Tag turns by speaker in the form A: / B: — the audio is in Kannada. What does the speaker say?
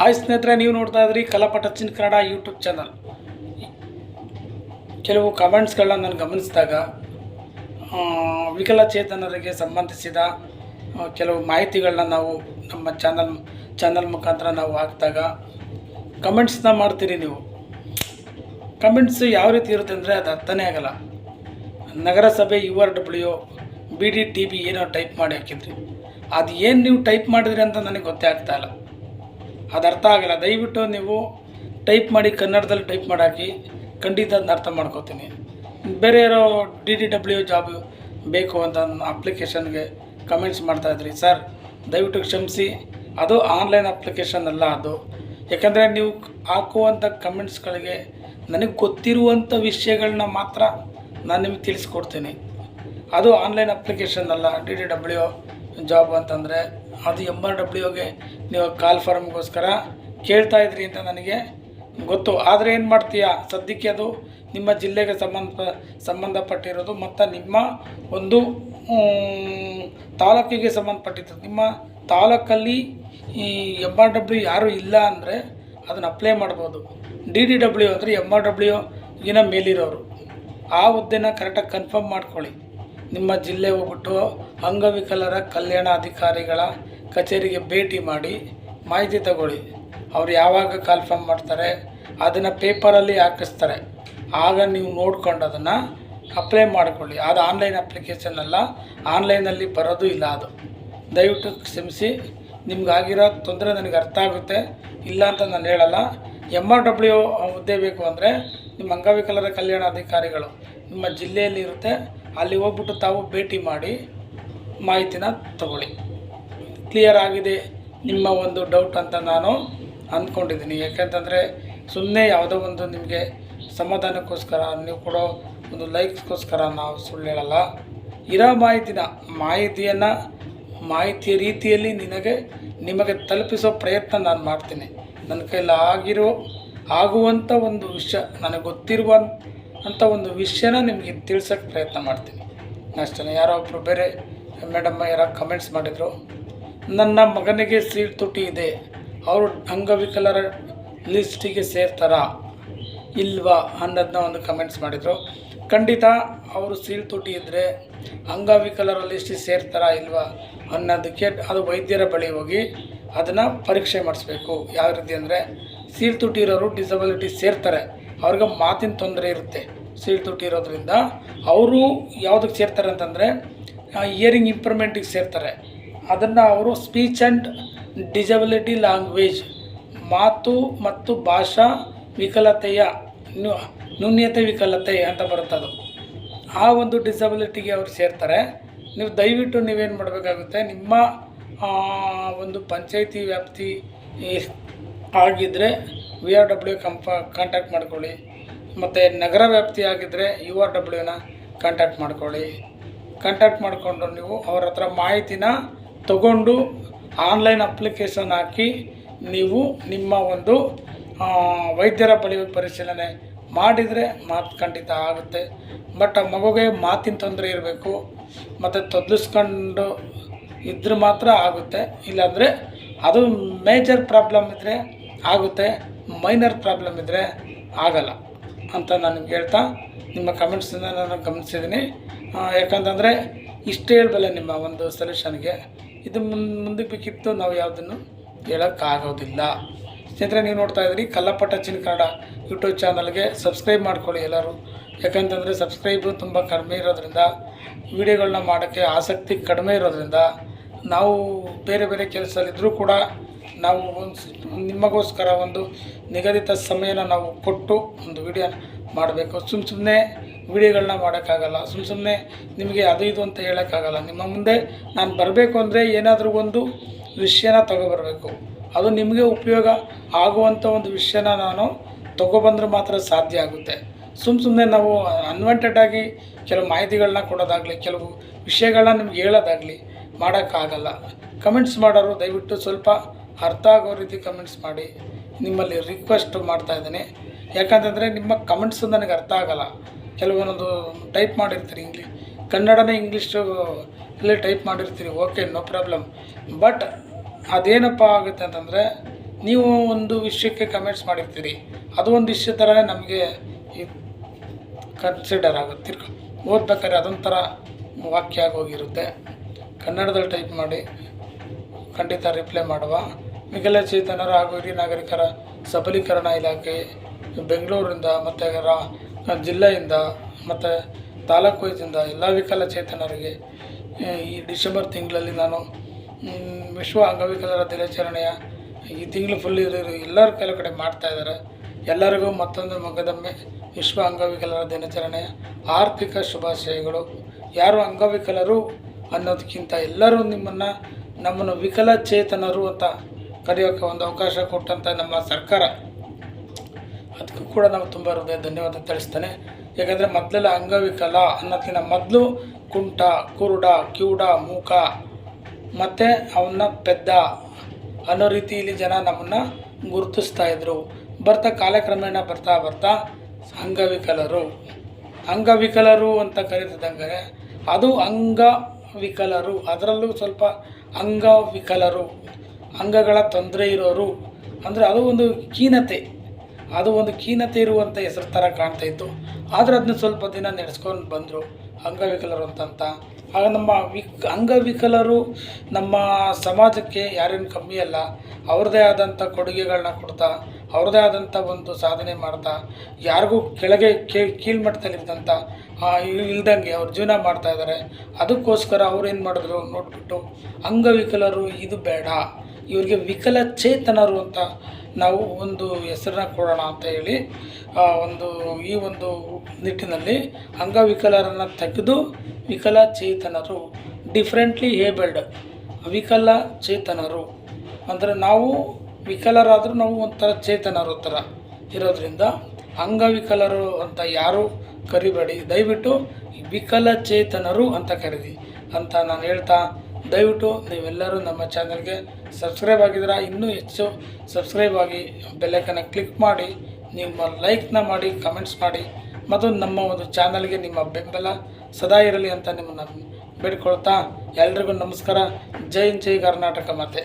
A: ಹಾಯ್ ಸ್ನೇಹಿತರೆ, ನೀವು ನೋಡ್ತಾ ಇದ್ರಿ ಕಲಾಪಟ ಚಿನ್ ಕನ್ನಡ ಯೂಟ್ಯೂಬ್ ಚಾನಲ್ ಕೆಲವು ಕಮೆಂಟ್ಸ್ಗಳನ್ನ ನಾನು ಗಮನಿಸಿದಾಗ ವಿಕಲಚೇತನರಿಗೆ ಸಂಬಂಧಿಸಿದ ಕೆಲವು ಮಾಹಿತಿಗಳನ್ನ ನಾವು ನಮ್ಮ ಚಾನಲ್ ಚಾನಲ್ ಮುಖಾಂತರ ನಾವು ಹಾಕಿದಾಗ ಕಮೆಂಟ್ಸ್ನ ಮಾಡ್ತೀರಿ ನೀವು. ಕಮೆಂಟ್ಸ್ ಯಾವ ರೀತಿ ಇರುತ್ತೆ ಅಂದರೆ ಅದು ಅರ್ಥನೇ ಆಗಲ್ಲ. ನಗರಸಭೆ U R W B D T B ಏನೋ ಟೈಪ್ ಮಾಡಿ ಹಾಕಿದ್ರಿ. ಅದು ಏನು ನೀವು ಟೈಪ್ ಮಾಡಿದ್ರಿ ಅಂತ ನನಗೆ ಗೊತ್ತೇ ಆಗ್ತಾ ಇಲ್ಲ. ಅದು ಅರ್ಥ ಆಗಲ್ಲ. ದಯವಿಟ್ಟು ನೀವು ಟೈಪ್ ಮಾಡಿ, ಕನ್ನಡದಲ್ಲಿ ಟೈಪ್ ಮಾಡಾಕಿ ಖಂಡಿತ ಅದನ್ನ ಅರ್ಥ ಮಾಡ್ಕೋತೀನಿ. ಬೇರೆ ಯಾರೋ ಡಿ ಡಿ ಡಬ್ಲ್ಯೂ ಜಾಬ್ ಬೇಕು ಅಂತ ಅಪ್ಲಿಕೇಶನ್ಗೆ ಕಮೆಂಟ್ಸ್ ಮಾಡ್ತಾ ಇದ್ರಿ. ಸರ್, ದಯವಿಟ್ಟು ಕ್ಷಮಿಸಿ. ಅದು ಆನ್ಲೈನ್ ಅಪ್ಲಿಕೇಶನ್ ಅಲ್ಲ ಅದು. ಯಾಕಂದರೆ ನೀವು ಹಾಕುವಂಥ ಕಮೆಂಟ್ಸ್ಗಳಿಗೆ ನನಗೆ ಗೊತ್ತಿರುವಂಥ ವಿಷಯಗಳನ್ನ ಮಾತ್ರ ನಾನು ನಿಮಗೆ ತಿಳಿಸ್ಕೊಡ್ತೀನಿ. ಅದು ಆನ್ಲೈನ್ ಅಪ್ಲಿಕೇಶನ್ ಅಲ್ಲ, ಡಿ ಡಿ ಡಬ್ಲ್ಯೂ ಜಾಬ್ ಅಂತಂದರೆ. ಅದು ಎಂ ಆರ್ ಡಬ್ಲ್ಯೂಗೆ ನೀವು ಕಾಲ್ ಫಾರ್ಮ್ಗೋಸ್ಕರ ಕೇಳ್ತಾ ಇದ್ರಿ ಅಂತ ನನಗೆ ಗೊತ್ತು. ಆದರೆ ಏನು ಮಾಡ್ತೀಯಾ? ಸದ್ಯಕ್ಕೆ ಅದು ನಿಮ್ಮ ಜಿಲ್ಲೆಗೆ ಸಂಬಂಧ, ಸಂಬಂಧಪಟ್ಟಿರೋದು ಮತ್ತು ನಿಮ್ಮ ಒಂದು ತಾಲೂಕಿಗೆ ಸಂಬಂಧಪಟ್ಟಿತ್ತು ನಿಮ್ಮ ತಾಲೂಕಲ್ಲಿ ಈ ಎಂ ಆರ್ ಡಬ್ಲ್ಯೂ ಯಾರೂ ಇಲ್ಲ ಅಂದರೆ ಅದನ್ನು ಅಪ್ಲೈ ಮಾಡ್ಬೋದು. ಡಿ ಡಿ ಡಬ್ಲ್ಯೂ ಅಂದರೆ ಎಂ ಆರ್ ಡಬ್ಲ್ಯೂಗಿನ ಮೇಲಿರೋರು. ಆ ಹುದ್ದೆನ ಕರೆಕ್ಟಾಗಿ ಕನ್ಫರ್ಮ್ ಮಾಡ್ಕೊಳ್ಳಿ. ನಿಮ್ಮ ಜಿಲ್ಲೆ ಹೋಗ್ಬಿಟ್ಟು ಅಂಗವಿಕಲರ ಕಲ್ಯಾಣಾಧಿಕಾರಿಗಳ ಕಚೇರಿಗೆ ಭೇಟಿ ಮಾಡಿ ಮಾಹಿತಿ ತಗೊಳ್ಳಿ. ಅವ್ರು ಯಾವಾಗ ಕಾಲ್ಫಾರ್ಮ್ ಮಾಡ್ತಾರೆ, ಅದನ್ನು ಪೇಪರಲ್ಲಿ ಹಾಕಿಸ್ತಾರೆ. ಆಗ ನೀವು ನೋಡ್ಕೊಂಡು ಅದನ್ನು ಅಪ್ಲೈ ಮಾಡಿಕೊಳ್ಳಿ. ಅದು ಆನ್ಲೈನ್ ಅಪ್ಲಿಕೇಶನ್ ಅಲ್ಲ, ಆನ್ಲೈನಲ್ಲಿ ಬರೋದು ಇಲ್ಲ ಅದು. ದಯವಿಟ್ಟು ಕ್ಷಮಿಸಿ, ನಿಮ್ಗಾಗಿರೋ ತೊಂದರೆ ನನಗೆ ಅರ್ಥ ಆಗುತ್ತೆ. ಇಲ್ಲ ಅಂತ ನಾನು ಹೇಳಲ್ಲ. ಎಂ ಆರ್ ಡಬ್ಲ್ಯೂ ಹುದ್ದೆ ಬೇಕು ಅಂದರೆ ನಿಮ್ಮ ಅಂಗವಿಕಲರ ಕಲ್ಯಾಣ ಅಧಿಕಾರಿಗಳು ನಿಮ್ಮ ಜಿಲ್ಲೆಯಲ್ಲಿ ಇರುತ್ತೆ ಅಲ್ಲಿ ಹೋಗ್ಬಿಟ್ಟು ತಾವು ಭೇಟಿ ಮಾಡಿ ಮಾಹಿತಿನ ತಗೊಳ್ಳಿ. ಕ್ಲಿಯರ್ ಆಗಿದೆ ನಿಮ್ಮ ಒಂದು ಡೌಟ್ ಅಂತ ನಾನು ಅಂದ್ಕೊಂಡಿದ್ದೀನಿ. ಯಾಕೆಂತಂದರೆ ಸುಮ್ಮನೆ ಯಾವುದೋ ಒಂದು ನಿಮಗೆ ಸಮಾಧಾನಕ್ಕೋಸ್ಕರ ನೀವು ಕೊಡೋ ಒಂದು ಲೈಕ್ಸ್ಗೋಸ್ಕರ ನಾವು ಸುಳ್ಳು ಹೇಳಲ್ಲ. ಇರೋ ಮಾಹಿತಿನ, ಮಾಹಿತಿಯನ್ನು ಮಾಹಿತಿಯ ರೀತಿಯಲ್ಲಿ ನಿನಗೆ, ನಿಮಗೆ ತಲುಪಿಸೋ ಪ್ರಯತ್ನ ನಾನು ಮಾಡ್ತೀನಿ. ನನ್ನ ಕೈಯಲ್ಲಿ ಆಗಿರೋ ಆಗುವಂಥ ಒಂದು ವಿಷಯ, ನನಗೆ ಗೊತ್ತಿರುವ ಅಂಥ ಒಂದು ವಿಷಯನ ನಿಮಗೆ ತಿಳ್ಸೋಕ್ಕೆ ಪ್ರಯತ್ನ ಮಾಡ್ತೀನಿ. ಅಷ್ಟೇ ಯಾರೋ ಒಬ್ಬರು ಬೇರೆ ಮೇಡಮ್ ಯಾರೋ ಕಮೆಂಟ್ಸ್ ಮಾಡಿದರು, ನನ್ನ ಮಗನಿಗೆ ಸೀಟ್ ತುಟಿ ಇದೆ, ಅವರು ಅಂಗವಿಕಲರ ಲಿಸ್ಟಿಗೆ ಸೇರ್ತಾರಾ? ಇಲ್ವಾ? ಅನ್ನೋದನ್ನ ಒಂದು ಕಮೆಂಟ್ಸ್ ಮಾಡಿದರು. ಖಂಡಿತ ಅವರು ಸೀಲ್ ತುಟಿ ಇದ್ದರೆ ಅಂಗವಿಕಲರ ಲಿಸ್ಟಿಗೆ ಸೇರ್ತಾರಾ ಇಲ್ವಾ? ಅನ್ನೋದಕ್ಕೆ ಅದು ವೈದ್ಯರ ಬಳಿ ಹೋಗಿ ಅದನ್ನು ಪರೀಕ್ಷೆ ಮಾಡಿಸ್ಬೇಕು. ಯಾವ ರೀತಿ ಅಂದರೆ ಸೀಲ್ ತುಟಿ ಇರೋರು ಡಿಸಬಿಲಿಟಿ ಸೇರ್ತಾರೆ. ಅವ್ರಿಗೆ ಮಾತಿನ ತೊಂದರೆ ಇರುತ್ತೆ ಸೀಟ್ ತುಟಿ ಇರೋದ್ರಿಂದ. ಅವರು ಯಾವುದಕ್ಕೆ ಸೇರ್ತಾರೆ ಅಂತಂದರೆ ಇಯರಿಂಗ್ ಇಂಪ್ರೂವ್ಮೆಂಟಿಗೆ ಸೇರ್ತಾರೆ. ಅದನ್ನು ಅವರು ಸ್ಪೀಚ್ ಆ್ಯಂಡ್ ಡಿಸಬಿಲಿಟಿ ಲ್ಯಾಂಗ್ವೇಜ್ ಮಾತು ಮತ್ತು ಭಾಷಾ ವಿಕಲತೆಯ, ನ್ಯೂ- ನ್ಯೂನ್ಯತೆ ವಿಕಲತೆ ಅಂತ ಬರುತ್ತದು ಆ ಒಂದು ಡಿಸಬಿಲಿಟಿಗೆ ಅವರು ಸೇರ್ತಾರೆ. ನೀವು ದಯವಿಟ್ಟು ನೀವೇನು ಮಾಡಬೇಕಾಗುತ್ತೆ, ನಿಮ್ಮ ಒಂದು ಪಂಚಾಯಿತಿ ವ್ಯಾಪ್ತಿ ಆಗಿದ್ದರೆ ವಿ ಆರ್ ಡಬ್ಲ್ಯೂ ಕಂಪ ಕಾಂಟ್ಯಾಕ್ಟ್ ಮಾಡ್ಕೊಳ್ಳಿ. ಮತ್ತು ನಗರ ವ್ಯಾಪ್ತಿಯಾಗಿದ್ದರೆ ಯು ಆರ್ ಡಬ್ಲ್ಯೂನ ಕಾಂಟ್ಯಾಕ್ಟ್ ಮಾಡ್ಕೊಳ್ಳಿ. ಕಾಂಟ್ಯಾಕ್ಟ್ ಮಾಡಿಕೊಂಡು ನೀವು ಅವ್ರ ಹತ್ರ ಮಾಹಿತಿನ ತಗೊಂಡು ಆನ್ಲೈನ್ ಅಪ್ಲಿಕೇಶನ್ ಹಾಕಿ ನೀವು ನಿಮ್ಮ ಒಂದು ವೈದ್ಯರ ಬಳಿ ಪರಿಶೀಲನೆ ಮಾಡಿದರೆ ಮಾತು ಖಂಡಿತ ಆಗುತ್ತೆ. ಬಟ್ ಆ ಮಗುಗೆ ಮಾತಿನ ತೊಂದರೆ ಇರಬೇಕು. ಮತ್ತು ತೊದಲಿಸ್ಕೊಂಡು ಇದ್ರೆ ಮಾತ್ರ ಆಗುತ್ತೆ. ಇಲ್ಲಾಂದರೆ ಅದು ಮೇಜರ್ ಪ್ರಾಬ್ಲಮ್ ಇದ್ದರೆ ಆಗುತ್ತೆ. ಮೈನರ್ ಪ್ರಾಬ್ಲಮ್ ಇದ್ದರೆ ಆಗಲ್ಲ ಅಂತ ನಾನು ಹೇಳ್ತಾ, ನಿಮ್ಮ ಕಮೆಂಟ್ಸಿಂದ ನಾನು ಗಮನಿಸಿದ್ದೀನಿ. ಯಾಕಂತಂದರೆ ಇಷ್ಟು ಹೇಳಬಲ್ಲ ನಿಮ್ಮ ಒಂದು ಸೊಲ್ಯೂಷನ್ಗೆ ಇದು ಮುಂದಕ್ಕೆ ಬೇಕಿತ್ತು ನಾವು ಯಾವುದನ್ನು ಹೇಳೋಕ್ಕಾಗೋದಿಲ್ಲ ಸ್ನೇಹಿತರೆ, ನೀವು ನೋಡ್ತಾ ಇದ್ದೀರಿ, ಕಲ್ಲಪಟ್ಟ ಚಿನ್ ಕನ್ನಡ ಯೂಟ್ಯೂಬ್ ಚಾನಲ್ಗೆ ಸಬ್ಸ್ಕ್ರೈಬ್ ಮಾಡ್ಕೊಳ್ಳಿ ಎಲ್ಲರೂ. ಯಾಕಂತಂದರೆ ಸಬ್ಸ್ಕ್ರೈಬು ತುಂಬ ಕಡಿಮೆ ಇರೋದ್ರಿಂದ ವಿಡಿಯೋಗಳನ್ನ ಮಾಡೋಕ್ಕೆ ಆಸಕ್ತಿ ಕಡಿಮೆ ಇರೋದ್ರಿಂದ, ನಾವು ಬೇರೆ ಬೇರೆ ಕೆಲಸದಲ್ಲಿದ್ದರೂ ಕೂಡ ನಾವು ನಿಮಗೋಸ್ಕರ ಒಂದು ನಿಗದಿತ ಸಮಯನ ನಾವು ಕೊಟ್ಟು ಒಂದು ವಿಡಿಯೋ ಮಾಡಬೇಕು. ಸುಮ್ಮ ಸುಮ್ಮನೆ ವಿಡಿಯೋಗಳನ್ನ ಮಾಡೋಕ್ಕಾಗಲ್ಲ. ಸುಮ್ಮ ಸುಮ್ಮನೆ ನಿಮಗೆ ಅದು ಇದು ಅಂತ ಹೇಳೋಕ್ಕಾಗಲ್ಲ. ನಿಮ್ಮ ಮುಂದೆ ನಾನು ಬರಬೇಕು ಅಂದರೆ ಏನಾದರೂ ಒಂದು ವಿಷಯನ ತಗೊಬರಬೇಕು. ಅದು ನಿಮಗೆ ಉಪಯೋಗ ಆಗುವಂಥ ಒಂದು ವಿಷಯನ ನಾನು ತಗೊಬಂದ್ರೆ ಮಾತ್ರ ಸಾಧ್ಯ ಆಗುತ್ತೆ. ಸುಮ್ಮ ಸುಮ್ಮನೆ ನಾವು ಅನ್ವಾಂಟೆಡಾಗಿ ಕೆಲವು ಮಾಹಿತಿಗಳನ್ನ ಕೊಡೋದಾಗಲಿ, ಕೆಲವು ವಿಷಯಗಳನ್ನ ನಿಮ್ಗೆ ಹೇಳೋದಾಗಲಿ ಮಾಡೋಕ್ಕಾಗಲ್ಲ. ಕಮೆಂಟ್ಸ್ ಮಾಡೋರು ದಯವಿಟ್ಟು ಸ್ವಲ್ಪ ಅರ್ಥ ಆಗೋ ರೀತಿ ಕಮೆಂಟ್ಸ್ ಮಾಡಿ ನಿಮ್ಮಲ್ಲಿ ರಿಕ್ವೆಸ್ಟ್ ಮಾಡ್ತಾ ಇದ್ದೀನಿ. ಯಾಕಂತಂದರೆ ನಿಮ್ಮ ಕಮೆಂಟ್ಸು ನನಗೆ ಅರ್ಥ ಆಗಲ್ಲ. ಕೆಲವೊಂದೊಂದು ಟೈಪ್ ಮಾಡಿರ್ತೀರಿ ಇಂಗ್ಲೀಷ್ ಕನ್ನಡನೇ ಇಂಗ್ಲೀಷು ಅಲ್ಲೇ ಟೈಪ್ ಮಾಡಿರ್ತೀರಿ ಓಕೆ ನೋ ಪ್ರಾಬ್ಲಮ್ ಬಟ್ ಅದೇನಪ್ಪ ಆಗುತ್ತೆ ಅಂತಂದರೆ, ನೀವು ಒಂದು ವಿಷಯಕ್ಕೆ ಕಮೆಂಟ್ಸ್ ಮಾಡಿರ್ತೀರಿ. ಅದು ಒಂದು ವಿಷಯ ಥರನೇ ನಮಗೆ ಕನ್ಸಿಡರ್ ಆಗುತ್ತೆ. ಓದ್ಬೇಕಾದ್ರೆ ಅದೊಂಥರ ವಾಕ್ಯ ಆಗೋಗಿರುತ್ತೆ. ಕನ್ನಡದಲ್ಲಿ ಟೈಪ್ ಮಾಡಿ ಖಂಡಿತ ರಿಪ್ಲೈ ಮಾಡುವ. ವಿಕಲಚೇತನರ ಹಾಗೂ ಹಿರಿಯ ನಾಗರಿಕರ ಸಬಲೀಕರಣ ಇಲಾಖೆ ಬೆಂಗಳೂರಿಂದ ಮತ್ತು ಜಿಲ್ಲೆಯಿಂದ ಮತ್ತು ತಾಲೂಕು ವೈಸಿಂದ ಎಲ್ಲ ವಿಕಲಚೇತನರಿಗೆ ಈ ಡಿಸೆಂಬರ್ ತಿಂಗಳಲ್ಲಿ ನಾನು ವಿಶ್ವ ಅಂಗವಿಕಲರ ದಿನಾಚರಣೆಯ ಈ ತಿಂಗಳು ಫುಲ್ ಇರೋ ಎಲ್ಲರ ಕೆಲ ಕಡೆ ಮಾಡ್ತಾ ಇದ್ದಾರೆ. ಎಲ್ಲರಿಗೂ ಮತ್ತೊಂದು ಮಗದೊಮ್ಮೆ ವಿಶ್ವ ಅಂಗವಿಕಲರ ದಿನಾಚರಣೆಯ ಆರ್ಥಿಕ ಶುಭಾಶಯಗಳು. ಯಾರು ಅಂಗವಿಕಲರು ಅನ್ನೋದಕ್ಕಿಂತ ಎಲ್ಲರೂ ನಿಮ್ಮನ್ನು, ನಮ್ಮನ್ನು ವಿಕಲಚೇತನರು ಅಂತ ಕರೆಯೋಕ್ಕೆ ಒಂದು ಅವಕಾಶ ಕೊಟ್ಟಂಥ ನಮ್ಮ ಸರ್ಕಾರ. ಅದಕ್ಕೂ ಕೂಡ ನಾವು ತುಂಬ ಹೃದಯ ಧನ್ಯವಾದ ತಿಳಿಸ್ತೇನೆ. ಯಾಕಂದರೆ ಮೊದಲೆಲ್ಲ ಅಂಗವಿಕಲ ಅನ್ನೋದಕ್ಕಿಂತ ಮೊದಲು ಕುಂಟ, ಕುರುಡ, ಕಿವುಡ, ಮೂಕ, ಮತ್ತು ಅವನ್ನ ಪೆದ್ದ ಅನ್ನೋ ರೀತಿಯಲ್ಲಿ ಜನ ನಮ್ಮನ್ನು ಗುರುತಿಸ್ತಾ ಇದ್ರು. ಬರ್ತಾ ಕಾಲಕ್ರಮೇಣ ಬರ್ತಾ ಬರ್ತಾ ಅಂಗವಿಕಲರು. ಅಂಗವಿಕಲರು ಅಂತ ಕರೀತಿದ್ದಂಗೆ ಅದು ಅಂಗವಿಕಲರು. ಅದರಲ್ಲೂ ಸ್ವಲ್ಪ ಅಂಗವಿಕಲರು. ಅಂಗಗಳ ತೊಂದರೆ ಇರೋರು, ಅಂದರೆ ಅದು ಒಂದು ಖೀನತೆ. ಅದು ಒಂದು ಖೀನತೆ ಇರುವಂಥ ಹೆಸರು ಥರ ಕಾಣ್ತಾ ಇತ್ತು. ಆದರೆ ಅದನ್ನ ಸ್ವಲ್ಪ ದಿನ ನಡೆಸ್ಕೊಂಡು ಬಂದರು ಅಂಗವಿಕಲರು ಅಂತಂತ. ಆಗ ನಮ್ಮ ವಿಕ್, ಅಂಗವಿಕಲರು ನಮ್ಮ ಸಮಾಜಕ್ಕೆ ಯಾರೇನು ಕಮ್ಮಿ ಅಲ್ಲ ಅವ್ರದ್ದೇ ಆದಂಥ ಕೊಡುಗೆಗಳನ್ನ ಕೊಡ್ತಾ ಅವ್ರದ್ದೇ ಆದಂಥ ಒಂದು ಸಾಧನೆ ಮಾಡ್ತಾ, ಯಾರಿಗೂ ಕೆಳಗೆ ಕೀಳ್ಮಟ್ಟದಲ್ಲಿದ್ದಂಥ ಇಲ್ದಂಗೆ ಅವ್ರು ಜೀವನ ಮಾಡ್ತಾ ಇದ್ದಾರೆ ಅದಕ್ಕೋಸ್ಕರ ಅವ್ರು ಏನು ಮಾಡಿದ್ರು ನೋಡಿಬಿಟ್ಟು, ಅಂಗವಿಕಲರು ಇದು ಬೇಡ. ಇವ್ರಿಗೆ ವಿಕಲಚೇತನರು ಅಂತ ನಾವು ಒಂದು ಹೆಸರನ್ನ ಕೊಡೋಣ ಅಂತ ಹೇಳಿ ಒಂದು ಈ ಒಂದು ನಿಟ್ಟಿನಲ್ಲಿ ಅಂಗವಿಕಲರನ್ನು ತೆಗೆದು ವಿಕಲಚೇತನರು ಡಿಫ್ರೆಂಟ್ಲಿ ಏಬಲ್ಡ್ ವಿಕಲಚೇತನರು. ಅಂದರೆ ನಾವು ವಿಕಲರಾದರೂ ನಾವು ಒಂಥರ ಚೇತನರು ಥರ ಇರೋದ್ರಿಂದ ಅಂಗವಿಕಲರು ಅಂತ ಯಾರು ಕರಿಬೇಡಿ. ದಯವಿಟ್ಟು ವಿಕಲಚೇತನರು ಅಂತ ಕರೀರಿ ಅಂತ ನಾನು ಹೇಳ್ತಾ ದಯವಿಟ್ಟು ನೀವೆಲ್ಲರೂ ನಮ್ಮ ಚಾನಲ್ಗೆ ಸಬ್ಸ್ಕ್ರೈಬ್ ಆಗಿದ್ರೆ ಇನ್ನೂ ಹೆಚ್ಚು ಸಬ್ಸ್ಕ್ರೈಬ್ ಆಗಿ ಬೆಲ್ಲೈಕನ್ನು ಕ್ಲಿಕ್ ಮಾಡಿ, ನಿಮ್ಮ ಲೈಕ್ನ ಮಾಡಿ, ಕಮೆಂಟ್ಸ್ ಮಾಡಿ, ಮತ್ತು ನಮ್ಮ ಒಂದು ಚಾನಲ್ಗೆ ನಿಮ್ಮ ಬೆಂಬಲ ಸದಾ ಇರಲಿ ಅಂತ ನಿಮ್ಮನ್ನು ಬೇಡ್ಕೊಳ್ತಾ ಎಲ್ರಿಗೂ ನಮಸ್ಕಾರ. ಜೈ ಜೈ ಕರ್ನಾಟಕ ಮಾತೆ.